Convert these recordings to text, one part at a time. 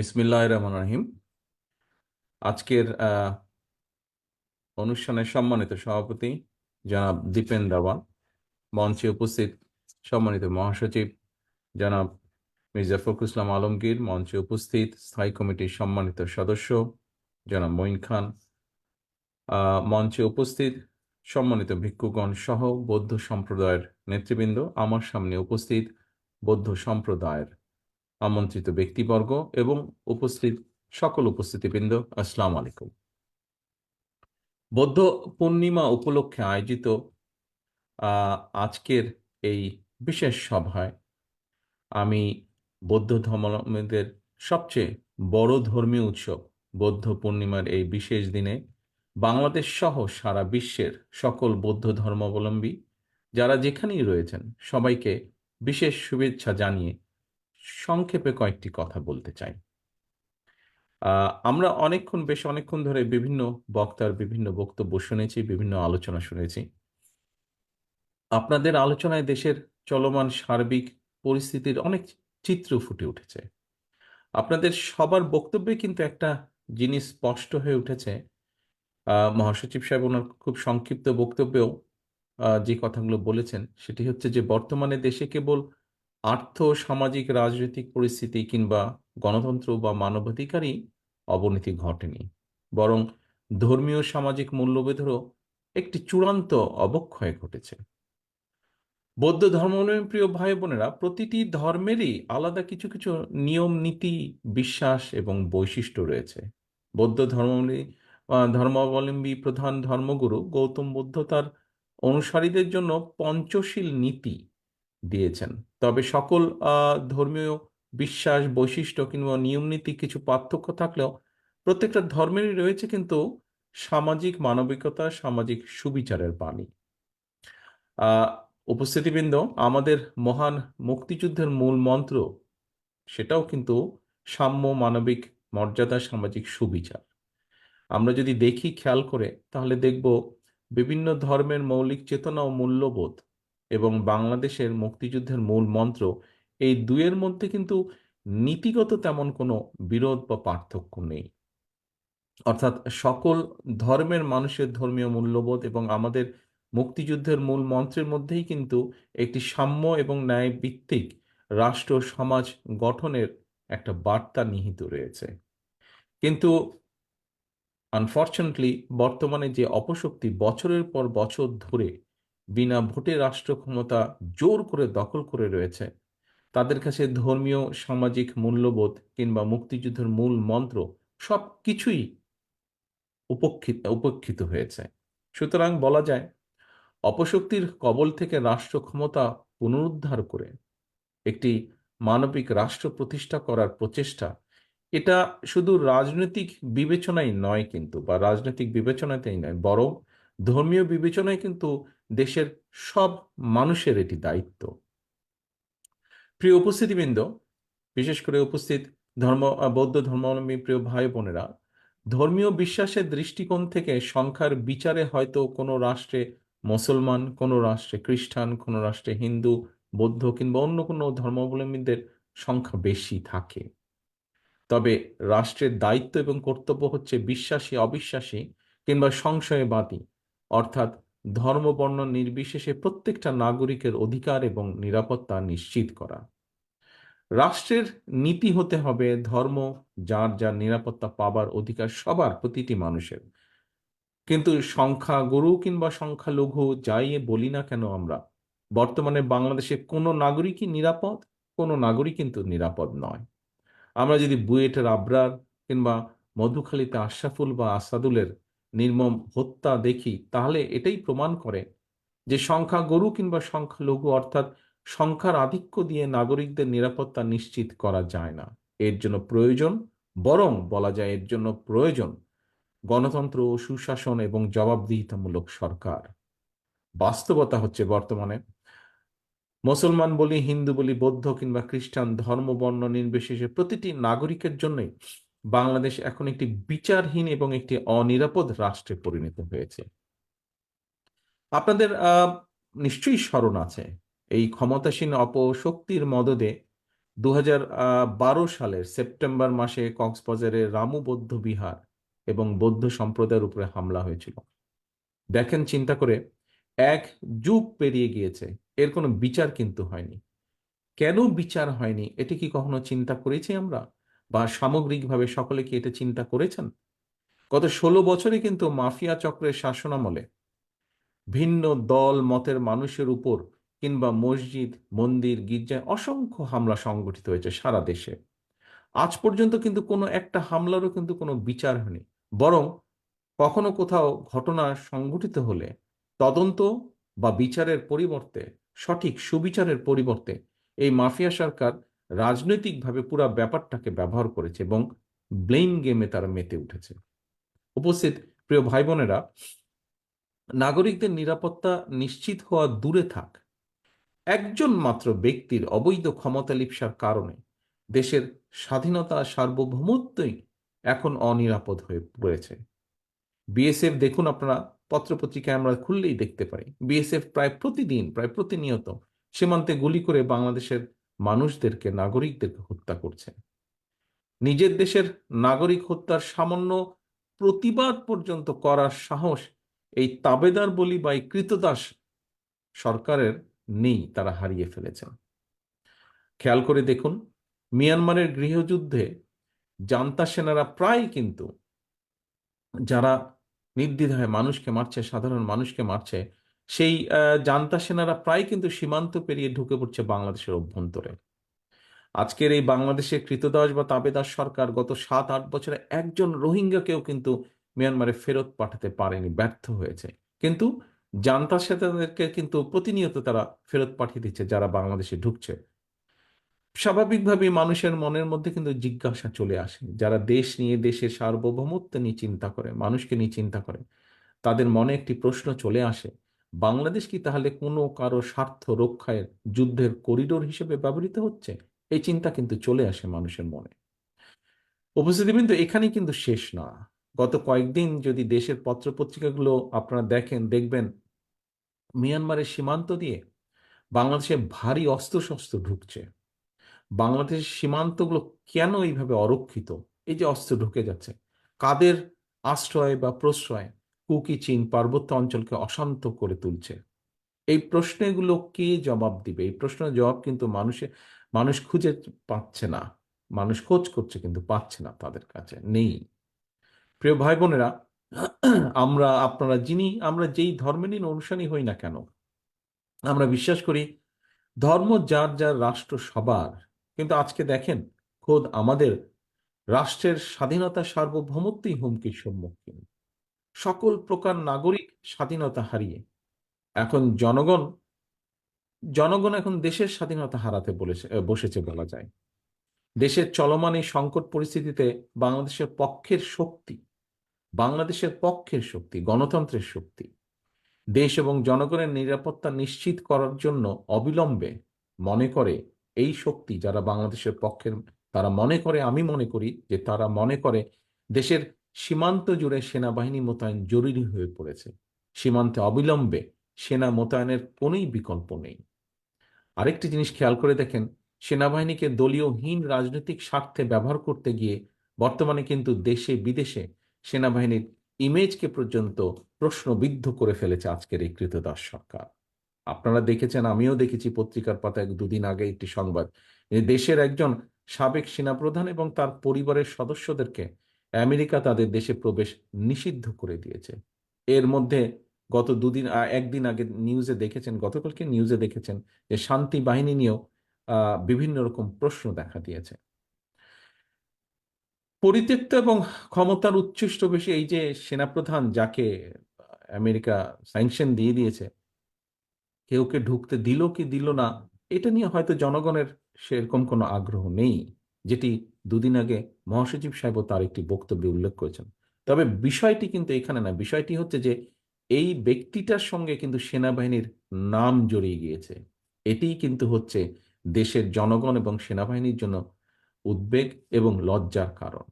বিসমিল্লাহ রহমান রহিম। আজকের অনুষ্ঠানের সম্মানিত সভাপতি জনাব দীপেন দাওয়া মঞ্চে উপস্থিত সম্মানিত মহাসচিব জনাব মির্জা ফখরুল ইসলাম আলমগীর, মঞ্চে উপস্থিত স্থায়ী কমিটির সম্মানিত সদস্য জনাব মঈন খান মঞ্চে উপস্থিত সম্মানিত ভিক্ষুগণ সহ বৌদ্ধ সম্প্রদায়ের নেতৃবৃন্দ, আমার সামনে উপস্থিত বৌদ্ধ সম্প্রদায়ের আমন্ত্রিত ব্যক্তিবর্গ এবং উপস্থিত সকল উপস্থিতিবৃন্দ, আসসালামু আলাইকুম। বৌদ্ধ পূর্ণিমা উপলক্ষে আয়োজিত আজকের এই বিশেষ সভায় আমি বৌদ্ধ ধর্মাবলম্বীদের সবচেয়ে বড় ধর্মীয় উৎসব বৌদ্ধ পূর্ণিমার এই বিশেষ দিনে বাংলাদেশ সহ সারা বিশ্বের সকল বৌদ্ধ ধর্মাবলম্বী যারা যেখানেই রয়েছেন সবাইকে বিশেষ শুভেচ্ছা জানিয়ে সংক্ষেপে কয়েকটি কথা বলতে চাই। আমরা অনেকক্ষণ বেশ অনেকক্ষণ ধরে বিভিন্ন বক্তার বিভিন্ন বক্তব্য শুনেছি, বিভিন্ন আলোচনা শুনেছি। আপনাদের আলোচনায় দেশের চলমান সার্বিক পরিস্থিতির অনেক চিত্র ফুটে উঠেছে। আপনাদের সবার বক্তব্যে কিন্তু একটা জিনিস স্পষ্ট হয়ে উঠেছে। মহাসচিব সাহেব ওনার খুব সংক্ষিপ্ত বক্তব্যেও যে কথাগুলো বলেছেন, সেটি হচ্ছে যে বর্তমানে দেশে কেবল আর্থ, সামাজিক, রাজনৈতিক পরিস্থিতি কিংবা গণতন্ত্র বা মানবাধিকারই অবনতি ঘটেনি। বরং ধর্মীয় সামাজিক মূল্যবোধেরও একটি চূড়ান্ত অবক্ষয় ঘটেছে। বৌদ্ধ ধর্মাবলম্বী প্রিয় ভাই বোনেরা প্রতিটি ধর্মেরই আলাদা কিছু কিছু নিয়ম, নীতি, বিশ্বাস এবং বৈশিষ্ট্য রয়েছে। বৌদ্ধ ধর্মাবলম্বী ধর্মাবলম্বী প্রধান ধর্মগুরু গৌতম বুদ্ধ তার অনুসারীদের জন্য পঞ্চশীল নীতি দিয়েছেন। তবে সকল ধর্মীয় বিশ্বাস, বৈশিষ্ট্য কিংবা নিয়ম নীতি কিছু পার্থক্য থাকলেও প্রত্যেকটা ধর্মেরই রয়েছে কিন্তু সামাজিক মানবিকতা, সামাজিক সুবিচারের বাণী। উপস্থিতিবৃন্দ, আমাদের মহান মুক্তিযুদ্ধের মূল মন্ত্র সেটাও কিন্তু সাম্য, মানবিক মর্যাদা, সামাজিক সুবিচার। আমরা যদি দেখি, খেয়াল করে, তাহলে দেখব বিভিন্ন ধর্মের মৌলিক চেতনা ও মূল্যবোধ এবং বাংলাদেশের মুক্তিযুদ্ধের মূল মন্ত্র, এই দুয়ের মধ্যে কিন্তু নীতিগত তেমন কোনো বিরোধ বা পার্থক্য নেই। অর্থাৎ সকল ধর্মের মানুষের ধর্মীয় মূল্যবোধ এবং আমাদের মুক্তিযুদ্ধের মূল মন্ত্রের মধ্যেই কিন্তু একটি সাম্য এবং ন্যায় ভিত্তিক রাষ্ট্র সমাজ গঠনের একটা বার্তা নিহিত রয়েছে। কিন্তু আনফর্চুনেটলি বর্তমানে যে অপশক্তি বছরের পর বছর ধরে বিনা ভোটে রাষ্ট্র ক্ষমতা জোর করে দখল করে রয়েছে। তাদের কাছে ধর্মীয়, সামাজিক মূল্যবোধ কিংবা মুক্তিযুদ্ধের মূল মন্ত্র সব কিছুই উপক্ষিত, উপেক্ষিত হয়েছে। সুতরাং বলা যায়, অপশক্তির কবল থেকে রাষ্ট্র ক্ষমতা পুনরুদ্ধার করে একটি মানবিক রাষ্ট্র প্রতিষ্ঠা করার প্রচেষ্টা, এটা শুধু রাজনৈতিক বিবেচনাই নয় কিন্তু, বা রাজনৈতিক বিবেচনাতেই নয়, বরং ধর্মীয় বিবেচনায় কিন্তু দেশের সব মানুষের এটি দায়িত্ব। প্রিয় উপস্থিতিবৃন্দ, বিশেষ করে উপস্থিত ধর্ম বৌদ্ধ ধর্মাবলম্বী প্রিয় ভাই বোনেরা, ধর্মীয় বিশ্বাসের দৃষ্টিকোণ থেকে সংখ্যার বিচারে হয়তো কোনো রাষ্ট্রে মুসলমান, কোনো রাষ্ট্রে খ্রিস্টান, কোনো রাষ্ট্রে হিন্দু, বৌদ্ধ কিংবা অন্য কোনো ধর্মাবলম্বীদের সংখ্যা বেশি থাকে। তবে রাষ্ট্রের দায়িত্ব এবং কর্তব্য হচ্ছে বিশ্বাসী, অবিশ্বাসী কিংবা সংশয়বাদী, অর্থাৎ ধর্ম, বর্ণ নির্বিশেষে প্রত্যেকটা নাগরিকের অধিকার এবং নিরাপত্তা নিশ্চিত করা। রাষ্ট্রের নীতি হতে হবে ধর্ম, যার যার নিরাপত্তা পাবার অধিকার সবার প্রতিটি মানুষের। কিন্তু সংখ্যাগুরু কিংবা সংখ্যালঘু যাই বলি না কেন আমরা, বর্তমানে বাংলাদেশে কোনো নাগরিকই নিরাপদ, কোনো নাগরিক কিন্তু নিরাপদ নয়। আমরা যদি বুয়েটের আবরার কিংবা মধুখালীতে আশরাফুল বা আসাদুলের নির্মম হত্যা দেখি, তাহলে এটাই প্রমাণ করে যে সংখ্যাগুরু কিংবা সংখ্যালঘু অর্থাৎ সংখ্যার আধিক্য দিয়ে নাগরিকদের নিরাপত্তা নিশ্চিত করা যায় না। এর জন্য প্রয়োজন, বরং বলা যায় এর জন্য প্রয়োজন, গণতন্ত্র ও সুশাসন এবং জবাবদিহিতামূলক সরকার। বাস্তবতা হচ্ছে বর্তমানে, মুসলমান বলি, হিন্দু বলি, বৌদ্ধ কিংবা খ্রিস্টান ধর্ম, বর্ণ, নির্বিশেষে প্রতিটি নাগরিকের জন্যই বাংলাদেশ এখন একটি বিচারহীন এবং একটি অনিরাপদ রাষ্ট্রে পরিণত হয়েছে। আপনাদের নিশ্চয়ই স্মরণ আছে, এই ক্ষমতাসীন অপশক্তির মদদে দু সালের সেপ্টেম্বর মাসে কক্সবাজারের রামু বৌদ্ধ বিহার এবং বৌদ্ধ সম্প্রদায়ের উপরে হামলা হয়েছিল। দেখেন, চিন্তা করে এক যুগ পেরিয়ে গিয়েছে, এর কোনো বিচার কিন্তু হয়নি। কেন বিচার হয়নি, এটি কি কখনো চিন্তা করেছি আমরা? বা সামগ্রিকভাবে সকলে কি এটা চিন্তা করেছেন? গত ষোলো বছরে কিন্তু মাফিয়া চক্রের শাসনামলে ভিন্ন দল, মতের মানুষের উপর কিংবা মসজিদ, মন্দির, গির্জায় অসংখ্য হামলা সংগঠিত হয়েছে সারা দেশে। আজ পর্যন্ত কিন্তু কোনো একটা হামলারও কিন্তু কোনো বিচার হয়নি। বরং কখনো কোথাও ঘটনা সংঘটিত হলে তদন্ত বা বিচারের পরিবর্তে সঠিক সুবিচারের পরিবর্তে এই মাফিয়া সরকার রাজনৈতিকভাবে পুরো ব্যাপারটাকে ব্যবহার করেছে এবং ব্লেম গেমে তারা মেতে উঠেছে। উপস্থিত, প্রিয় ভাই বোনেরা নাগরিকদের নিরাপত্তা নিশ্চিত হওয়া দূরে থাক। একজন মাত্র ব্যক্তির অবৈধ ক্ষমতা লিপসার কারণে দেশের স্বাধীনতা সার্বভৌমত্বই এখন অনিরাপদ হয়ে পড়েছে। বিএসএফ, দেখুন আপনারা, পত্রপত্রিকায় আমরা খুললেই দেখতে পাই। বিএসএফ প্রায় প্রতিদিন, প্রায় প্রতিনিয়ত সীমান্তে গুলি করে বাংলাদেশের মানুষদেরকে, নাগরিকদেরকে হত্যা করছে নিজের দেশের নাগরিক হত্যার সামান্য প্রতিবাদ পর্যন্ত করার সাহস এই তাবেদার বলি বা এই কৃতদাস সরকারের নেই, তারা হারিয়ে ফেলেছেন। খেয়াল করে দেখুন, মিয়ানমারের গৃহযুদ্ধে জান্তা সেনারা প্রায় কিন্তু যারা নির্দ্বিধায় মানুষকে মারছে, সাধারণ মানুষকে মারছে সেই জান্তা সেনারা প্রায় কিন্তু সীমান্ত পেরিয়ে ঢুকে পড়ছে বাংলাদেশের অভ্যন্তরে। আজকের এই বাংলাদেশের কৃতদাস বা তাবেদাস সরকার গত সাত, আট বছরে একজন রোহিঙ্গাকেও কিন্তু মিয়ানমারে ফেরত পাঠাতে পারেনি, ব্যর্থ হয়েছে। কিন্তু জান্তা সেনাদেরকে কিন্তু প্রতিনিয়ত তারা ফেরত পাঠিয়ে দিচ্ছে, যারা বাংলাদেশে ঢুকছে। স্বাভাবিকভাবে মানুষের মনের মধ্যে কিন্তু জিজ্ঞাসা চলে আসে, যারা দেশ নিয়ে দেশের সার্বভৌমত্ব নিয়ে চিন্তা করে, মানুষকে নিয়ে চিন্তা করে, তাদের মনে একটি প্রশ্ন চলে আসে বাংলাদেশ কি তাহলে কোনো কারও স্বার্থ রক্ষায় যুদ্ধের করিডোর হিসেবে ব্যবহৃত হচ্ছে? এই চিন্তা কিন্তু চলে আসে মানুষের মনে। উপস্থিতি কিন্তু এখানে কিন্তু শেষ না। গত কয়েকদিন যদি দেশের পত্রপত্রিকাগুলো আপনারা দেখেন, দেখবেন মিয়ানমারের সীমান্ত দিয়ে বাংলাদেশে ভারী অস্ত্রশস্ত্র ঢুকছে। বাংলাদেশের সীমান্তগুলো কেন এইভাবে অরক্ষিত? এই যে অস্ত্র ঢুকে যাচ্ছে, কাদের আশ্রয় বা প্রশ্রয়? কুকি চীন পার্বত্য অঞ্চলকে অশান্ত করে তুলছে। এই প্রশ্নগুলো কে জবাব দিবে? এই প্রশ্নের জবাব কিন্তু মানুষে, মানুষ খুঁজে পাচ্ছে না। মানুষ খোঁজ করছে কিন্তু পাচ্ছে না তাদের কাছে, নেই। প্রিয় ভাই বোনেরা আমরা, আপনারা যিনি, আমরা যেই ধর্মে নিন অনুসারী হই না কেন, আমরা বিশ্বাস করি ধর্ম যার যার রাষ্ট্র সবার। কিন্তু আজকে দেখেন, খোদ আমাদের রাষ্ট্রের স্বাধীনতা সার্বভৌমত্বই হুমকির সম্মুখীন। সকল প্রকার নাগরিক স্বাধীনতা হারিয়ে। এখন জনগণ জনগণ এখন দেশের স্বাধীনতা হারাতে বলেছে বসেছে বলা যায়। দেশের চলমান এই সংকট পরিস্থিতিতে বাংলাদেশের পক্ষের শক্তি, বাংলাদেশের পক্ষের শক্তি, গণতন্ত্রের শক্তি, দেশ এবং জনগণের নিরাপত্তা নিশ্চিত করার জন্য অবিলম্বে মনে করে এই শক্তি যারা বাংলাদেশের পক্ষের, তারা মনে করে, আমি মনে করি যে তারা মনে করে দেশের সীমান্ত জুড়ে সেনাবাহিনী মোতায়েন জরুরি হয়ে পড়েছে। সীমান্তে অবিলম্বে সেনা মোতায়েনের কোনোই বিকল্প নেই। আরেকটি জিনিস খেয়াল করে দেখেন, সেনাবাহিনীকে দলীয়হীন রাজনৈতিক স্বার্থে ব্যবহার করতে গিয়ে বর্তমানে কিন্তু দেশে বিদেশে সেনাবাহিনীর ইমেজকে পর্যন্ত প্রশ্নবিদ্ধ করে ফেলেছে আজকের এই কৃতদাস সরকার। আপনারা দেখেছেন, আমিও দেখেছি পত্রিকার পাতায় দুদিন আগে একটি সংবাদ। দেশের একজন সাবেক সেনাপ্রধান এবং তার পরিবারের সদস্যদেরকে আমেরিকা তাদের দেশে প্রবেশ নিষিদ্ধ করে দিয়েছে। এর মধ্যে গত দুদিন একদিন আগে নিউজে দেখেছেন, গতকালকে নিউজে দেখেছেন যে শান্তি বাহিনী নিয়েও বিভিন্ন রকম প্রশ্ন দেখা দিয়েছে। পরিত্যক্ত এবং ক্ষমতার উচ্ছিষ্ট বেশি এই যে সেনাপ্রধান যাকে আমেরিকা স্যাংশন দিয়ে দিয়েছে, কেউকে ঢুকতে দিল কি দিল না, এটা নিয়ে হয়তো জনগণের সেরকম কোনো আগ্রহ নেই। যেটি দুদিন আগে মহাসচিব সাহেব তার একটি বক্তব্যে উল্লেখ করেছেন। তবে বিষয়টি কিন্তু এখানে না, বিষয়টি হচ্ছে যে এই ব্যক্তিটার সঙ্গে কিন্তু সেনাবাহিনীর নাম জড়িয়ে গিয়েছে। এটিই কিন্তু হচ্ছে দেশের জনগণ এবং সেনাবাহিনীর জন্য উদ্বেগ এবং লজ্জার কারণ।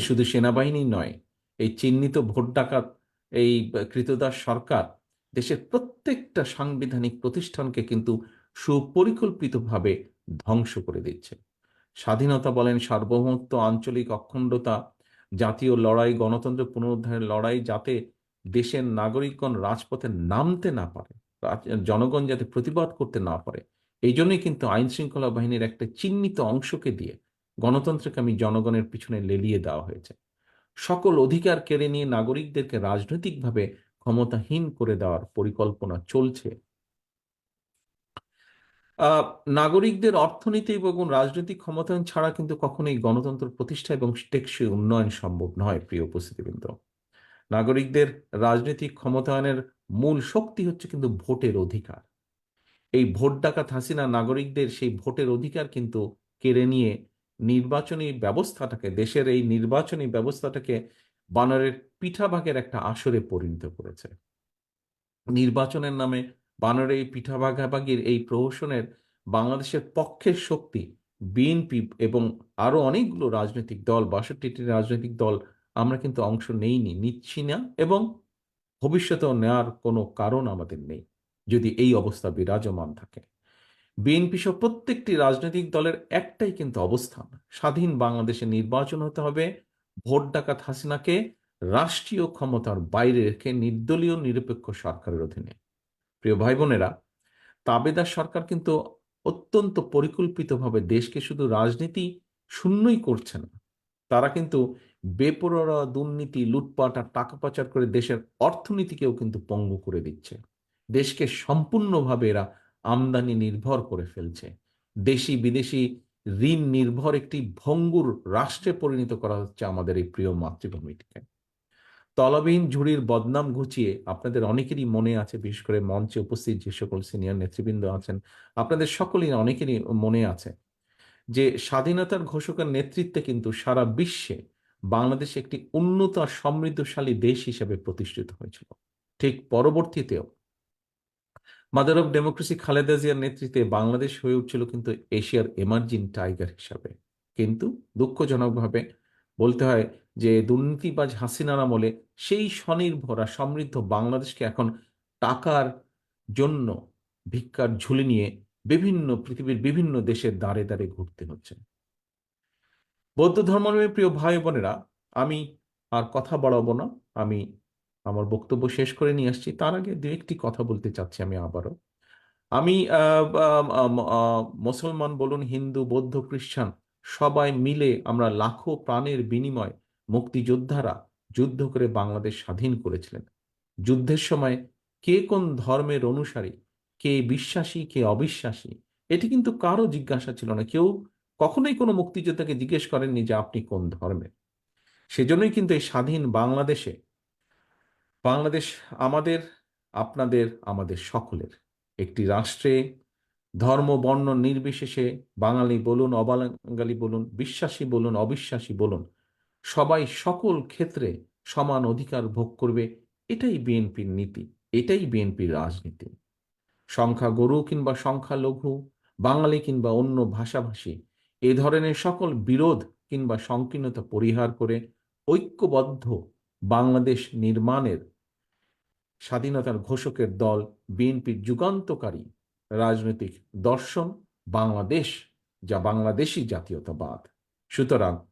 শুধু সেনাবাহিনী নয়, এই চিহ্নিত ভোট ডাকাত, এই কৃতদাস সরকার দেশের প্রত্যেকটা সাংবিধানিক প্রতিষ্ঠানকে কিন্তু সুপরিকল্পিতভাবে ধ্বংস করে দিচ্ছে। স্বাধীনতা বলেন সার্বভৌমত্ব, আঞ্চলিক অখণ্ডতা, জাতীয় লড়াই গণতন্ত্র পুনরুদ্ধারের লড়াই যাতে দেশের নাগরিকগণ রাজপথে নামতে না পারে জনগণ যাতে প্রতিবাদ করতে না পারে, এই জন্যই কিন্তু আইন শৃঙ্খলা বাহিনীর একটা চিহ্নিত অংশকে দিয়ে গণতন্ত্রকে আমি জনগণের পিছনে লেলিয়ে দেওয়া হয়েছে। সকল অধিকার কেড়ে নিয়ে নাগরিকদেরকে রাজনৈতিকভাবে ক্ষমতাহীন করে দেওয়ার পরিকল্পনা চলছে। নাগরিকদের অর্থনীতি এবং রাজনৈতিক ক্ষমতায়ন ছাড়া কিন্তু কখনোই গণতন্ত্র প্রতিষ্ঠা এবং টেকসই উন্নয়ন সম্ভব নয়, প্রিয় উপস্থিতিবৃন্দ। নাগরিকদের রাজনৈতিক ক্ষমতায়নের মূল শক্তি হচ্ছে কিন্তু ভোটের অধিকার। এই ভোট ডাকাত হাসিনা নাগরিকদের সেই ভোটের অধিকার কিন্তু কেড়ে নিয়ে নির্বাচনী ব্যবস্থাটাকে, দেশের এই নির্বাচনী ব্যবস্থাটাকে বানরের পিঠাভাগের একটা আসরে পরিণত করেছে। নির্বাচনের নামে বানরের এই পিঠা ভাগাভাগির এই প্রহসনের বাংলাদেশের পক্ষের শক্তি বিএনপি এবং আরও অনেকগুলো রাজনৈতিক দল, বাষট্টিটি রাজনৈতিক দল আমরা কিন্তু অংশ নেইনি, নিচ্ছি না এবং ভবিষ্যতেও নেওয়ার কোনো কারণ আমাদের নেই যদি এই অবস্থা বিরাজমান থাকে। বিএনপি সহ প্রত্যেকটি রাজনৈতিক দলের একটাই কিন্তু অবস্থান, স্বাধীন বাংলাদেশে নির্বাচন হতে হবে, ভোট ডাকাত হাসিনাকে রাষ্ট্রীয় ক্ষমতার বাইরে রেখে নির্দলীয় নিরপেক্ষ সরকারের অধীনে। প্রিয় ভাই বোনেরা তাবেদার সরকার কিন্তু অত্যন্ত পরিকল্পিতভাবে দেশকে শুধু রাজনীতি শূন্যই করছে না। তারা কিন্তু বেপরোয়া দুর্নীতি, লুটপাট আর টাকা পাচার করে দেশের অর্থনীতিকেও কিন্তু পঙ্গু করে দিচ্ছে। দেশকে সম্পূর্ণভাবে এরা আমদানি নির্ভর করে ফেলছে। দেশি বিদেশি ঋণ নির্ভর একটি ভঙ্গুর রাষ্ট্রে পরিণত করা হচ্ছে আমাদের এই প্রিয় মাতৃভূমিটিকে। তলবিহীন ঝুড়ির বদনাম ঘুচিয়ে আপনাদের অনেকেরই মনে আছে, বিশেষ করে মঞ্চে উপস্থিত যে সকল সিনিয়র নেতৃবৃন্দ আছেন, আপনাদের সকলেই অনেকেরই মনে আছে যে স্বাধীনতার ঘোষকের নেতৃত্বে কিন্তু সারা বিশ্বে বাংলাদেশ একটি উন্নত আর সমৃদ্ধশালী দেশ হিসেবে প্রতিষ্ঠিত হয়েছিল। ঠিক পরবর্তীতেও মাদার অফ ডেমোক্রেসি খালেদা জিয়ার নেতৃত্বে বাংলাদেশ হয়ে উঠছিল কিন্তু এশিয়ার এমার্জিং টাইগার হিসাবে। কিন্তু দুঃখজনকভাবে বলতে হয় যে দুর্নীতিবাজ হাসিনার আমলে সেই স্বনির্ভর আর সমৃদ্ধ বাংলাদেশকে এখন টাকার জন্য ভিক্ষার ঝুলি নিয়ে বিভিন্ন পৃথিবীর বিভিন্ন দেশের দাঁড়ে দাঁড়ে ঘুরতে হচ্ছে। বৌদ্ধ ধর্মের প্রিয় ভাই বোনেরা, আমি আর কথা বাড়াবো না। আমি আমার বক্তব্য শেষ করে নিয়ে আসছি। তার আগে দু একটি কথা বলতে চাচ্ছি আমি আবারও। আমি মুসলমান বলুন, হিন্দু, বৌদ্ধ, খ্রিস্টান সবাই মিলে আমরা লাখো প্রাণের বিনিময় মুক্তিযোদ্ধারা যুদ্ধ করে বাংলাদেশ স্বাধীন করেছিলেন। যুদ্ধের সময় কে কোন ধর্মের অনুসারী, কে বিশ্বাসী, কে অবিশ্বাসী, এটি কিন্তু কারও জিজ্ঞাসা ছিল না। কেউ কখনোই কোনো মুক্তিযোদ্ধাকে জিজ্ঞেস করেননি যে আপনি কোন ধর্মের। সেজন্যই কিন্তু এই স্বাধীন বাংলাদেশে বাংলাদেশ আমাদের, আপনাদের, আমাদের সকলের একটি রাষ্ট্রে ধর্ম, বর্ণ নির্বিশেষে বাঙালি বলুন, অবাঙালি বলুন, বিশ্বাসী বলুন, অবিশ্বাসী বলুন, সবাই সকল ক্ষেত্রে সমান অধিকার ভোগ করবে। এটাই বিএনপির নীতি, এটাই বিএনপির রাজনীতি। সংখ্যা গরু কিংবা সংখ্যা লঘু, বাঙালি কিংবা অন্য ভাষাভাষী, এ ধরনের সকল বিরোধ কিংবা সংকীর্ণতা পরিহার করে ঐক্যবদ্ধ বাংলাদেশ নির্মাণের স্বাধীনতার ঘোষকের দল বিএনপির যুগান্তকারী রাজনৈতিক দর্শন বাংলাদেশ, যা বাংলাদেশি জাতীয়তাবাদ। সুতরাং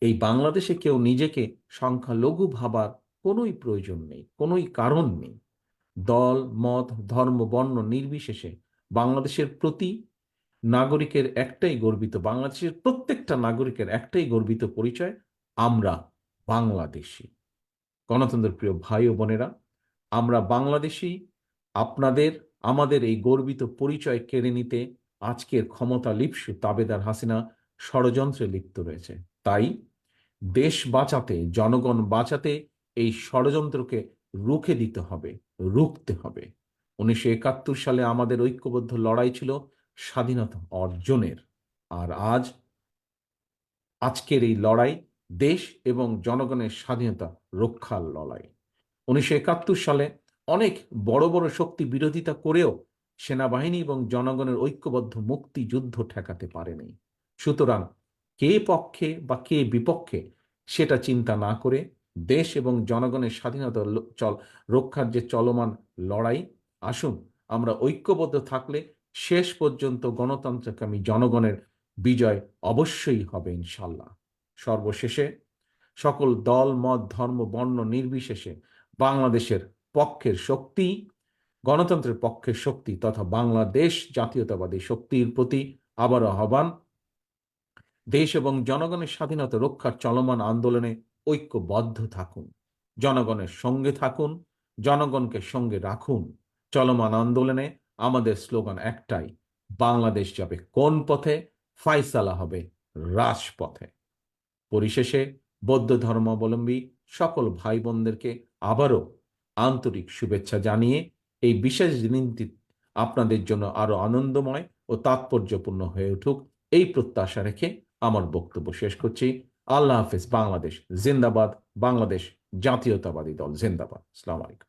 এই বাংলাদেশে কেউ নিজেকে সংখ্যালঘু ভাবার কোনোই প্রয়োজন নেই, কোনোই কারণ নেই। দল, মত, ধর্ম, বর্ণ নির্বিশেষে বাংলাদেশের প্রতি নাগরিকের একটাই গর্বিত, বাংলাদেশের প্রত্যেকটা নাগরিকের একটাই গর্বিত পরিচয়, আমরা বাংলাদেশি। গণতন্ত্রের প্রিয় ভাই ও বোনেরা, আমরা বাংলাদেশি, আপনাদের আমাদের এই গর্বিত পরিচয় কেড়ে নিতে আজকের ক্ষমতা লিপসু তাবেদার হাসিনা ষড়যন্ত্রে লিপ্ত রয়েছে। তাই দেশ বাঁচাতে, জনগণ বাঁচাতে এই ষড়যন্ত্রকে রুখে দিতে হবে, রুখতে হবে। উনিশশো একাত্তর সালে আমাদের ঐক্যবদ্ধ লড়াই ছিল স্বাধীনতা অর্জনের। আর আজ আজকের এই লড়াই দেশ এবং জনগণের স্বাধীনতা রক্ষার লড়াই। উনিশশো একাত্তর সালে অনেক বড় বড় শক্তি বিরোধিতা করেও সেনাবাহিনী এবং জনগণের ঐক্যবদ্ধ মুক্তিযুদ্ধ ঠেকাতে পারেনি। সুতরাং কে পক্ষে বা কে বিপক্ষে সেটা চিন্তা না করে দেশ এবং জনগণের স্বাধীনতা চল রক্ষার যে চলমান লড়াই, আসুন আমরা ঐক্যবদ্ধ থাকলে শেষ পর্যন্ত গণতন্ত্রকামী জনগণের বিজয় অবশ্যই হবে ইনশাল্লাহ। সর্বশেষে সকল দল, মত, ধর্ম, বর্ণ নির্বিশেষে বাংলাদেশের পক্ষের শক্তি, গণতন্ত্রের পক্ষের শক্তি তথা বাংলাদেশ জাতীয়তাবাদী শক্তির প্রতি আবার আহ্বান। দেশ এবং জনগণের স্বাধীনতা রক্ষার চলমান আন্দোলনে ঐক্যবদ্ধ থাকুন, জনগণের সঙ্গে থাকুন, জনগণকে সঙ্গে রাখুন। চলমান আন্দোলনে আমাদের স্লোগান একটাই, বাংলাদেশ যাবে কোন পথে ফাইসালা হবে রাজপথে। পরিশেষে বৌদ্ধ ধর্মাবলম্বী সকল ভাই বোনদেরকে আবারও আন্তরিক শুভেচ্ছা জানিয়ে এই বিশেষ দিনটি আপনাদের জন্য আরও আনন্দময় ও তাৎপর্যপূর্ণ হয়ে উঠুক। এই প্রত্যাশা রেখে আমার বক্তব্য শেষ করছি। আল্লাহ হাফিজ। বাংলাদেশ জিন্দাবাদ। বাংলাদেশ জাতীয়তাবাদী দল জিন্দাবাদ। আসসালামু আলাইকুম।